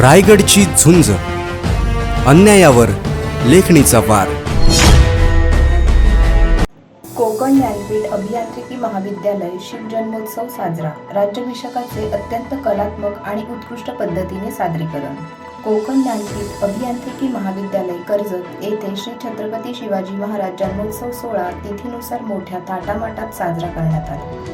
रायगडची झुंज. अन्यायावर लेखणीचा वार. कोकण ज्ञानपीठ अभियांत्रिकी महाविद्यालय शिवजन्मोत्सव साजरा. राज्याभिषेकाचे अत्यंत कलात्मक आणि उत्कृष्ट पद्धतीने सादरीकरण. कोकण ज्ञानपीठ अभियांत्रिकी महाविद्यालय कर्जत येथे श्री छत्रपती शिवाजी महाराज जन्मोत्सव सोहळा तिथीनुसार मोठ्या थाटामाटात साजरा करण्यात आला.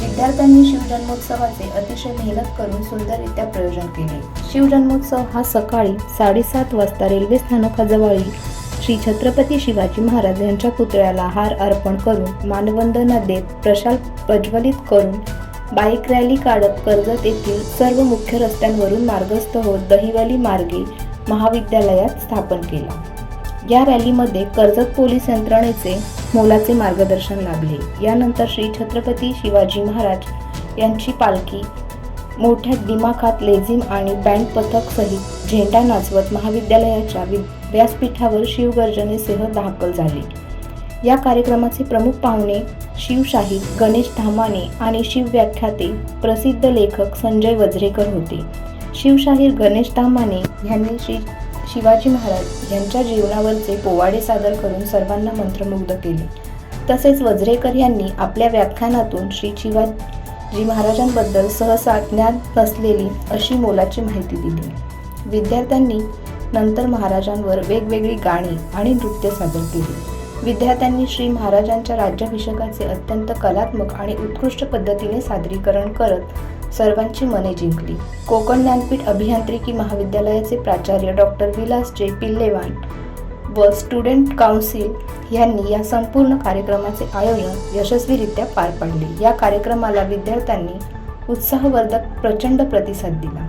विद्यार्थ्यांनी शिवजन्मोत्सवाचे अतिशय मेहनत करून सुंदररित्या प्रयोजन केले. शिवजन्मोत्सव हा सकाळी साडेसात वाजता रेल्वे स्थानकाजवळील श्री छत्रपती शिवाजी महाराज यांच्या पुतळ्याला हार अर्पण करून मानवंदना देत प्रशाल प्रज्वलित करून बाईक रॅली काढत कर्जत येथील सर्व मुख्य रस्त्यांवरून मार्गस्थ होत दहिवली मार्गे महाविद्यालयात स्थापन केला. या रॅलीमध्ये कर्जत पोलीस यंत्रणेचे मोलाचे मार्गदर्शन लाभले. यानंतर श्री छत्रपती शिवाजी महाराज यांची पालखी मोठ्या दिमाखात लेझिम आणि बँड पथक सहित झेंडा नाचवत महाविद्यालयाच्या व्यासपीठावर शिवगर्जनेसह दाखल झाले. या कार्यक्रमाचे प्रमुख पाहुणे शिवशाही गणेश धामाने आणि शिवव्याख्याते प्रसिद्ध लेखक संजय वज्रेकर होते. शिवशाहीर गणेश धामाने यांनी श्री शिवाजी महाराज यांच्या जीवनावरचे पोवाडे सादर करून सर्वांना मंत्रमुग्ध केले. तसेच वज्रेकर यांनी आपल्या व्याख्यानातून श्री शिवाजी महाराजांबद्दल सहसा ज्ञान नसलेली अशी मोलाची माहिती दिली. विद्यार्थ्यांनी नंतर महाराजांवर वेगवेगळी गाणी आणि नृत्य सादर केली. विद्यार्थ्यांनी श्री महाराजांच्या राज्याभिषेकाचे अत्यंत कलात्मक आणि उत्कृष्ट पद्धतीने सादरीकरण करत सर्वांची मने जिंकली. कोकण ज्ञानपीठ अभियांत्रिकी महाविद्यालयाचे प्राचार्य डॉक्टर विलास जे. पिल्लेवान व स्टुडंट काउन्सिल यांनी या संपूर्ण कार्यक्रमाचे आयोजन यशस्वीरित्या पार पाडले. या कार्यक्रमाला विद्यार्थ्यांनी उत्साहवर्धक प्रचंड प्रतिसाद दिला.